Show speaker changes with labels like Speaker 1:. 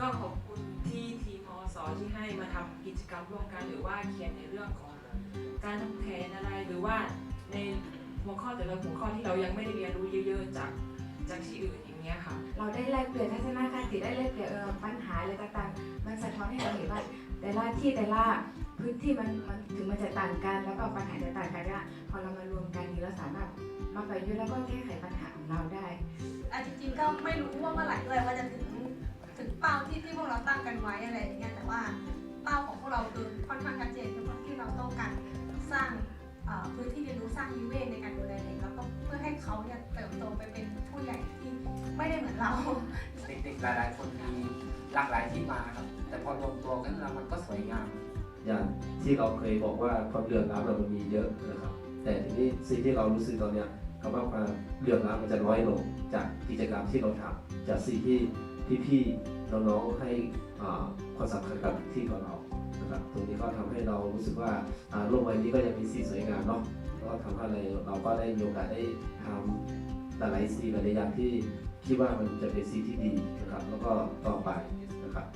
Speaker 1: ก็ขอบคุณที่ทีมอสที่ให้มาทำกิจกรรมร่วมกันหรือว่าเขียนในเรื่องของการทำแผนอะไรหรือว่าในหัวข้อแต่ละหัวข้อที่เรายังไม่ได้เรียนรู้เยอะๆจากจากที่อื่นอย่างเงี้ยค่ะ
Speaker 2: เราได้แลกเปลี่ยนทัศนคติได้แลกเปลี่ยนเออปัญหาอะไรต่างๆ มันสะท้อนให้เราเห็นว่า แต่ละที่แต่ละพื้นที่มันมันถึงมันจะต่างกัน แล้วก็ปัญหาจะต่างกันเนี่ยพอเรามารวมกันนี้เราสามารถมาประยุกต์แล้วก็แก้ไขปัญหาของเราได้
Speaker 3: อะจริงๆก็ไม่รู้ว่าเมื่อไหร่เลยว่าจะถึงถึง ไว้อะไรอย่างเงี้ยแต่ว่าเป้าของพวกเราคือค่อนข้างชัดเจนคือที่เราต้องการสร้างเอ่อพื้นที่เรียนรู้สร้างนิเวศในการดูแลเด็กแล้วก็เพื่อให้เขาเนี่ยเติบโตไปเป็นผู้ใหญ่ที่ไม่ได้เหมือนเรา
Speaker 4: เด็กๆหลายๆคนมีหลากหลายที่มาครับ แต่พอรวมตัวกันแล้วมันก็สวยงาม
Speaker 5: อย่างที่เราเคยบอกว่าความเหลื่อมล้ำเรามันมีเยอะนะครับ แต่ทีนี้สิ่งที่เรารู้สึกตอนเนี้ยคำว่าความเหลื่อมล้ำมันจะน้อยลงจากกิจกรรมที่เราทำจากสิ่งที่ พี่ๆน้องๆให้ความสำคัญกับที่ของเรานะครับตรงนี้ก็ทำให้เรารู้สึกว่าโลกใบนี้ก็ยังมีสีสวยงามเนาะก็ทำให้เราเราก็ได้มีโอกาสได้ทำหลายๆสีหลายๆอย่างที่คิดว่ามันจะเป็นสีที่ดีนะครับ แล้วก็ต่อไปนะครับ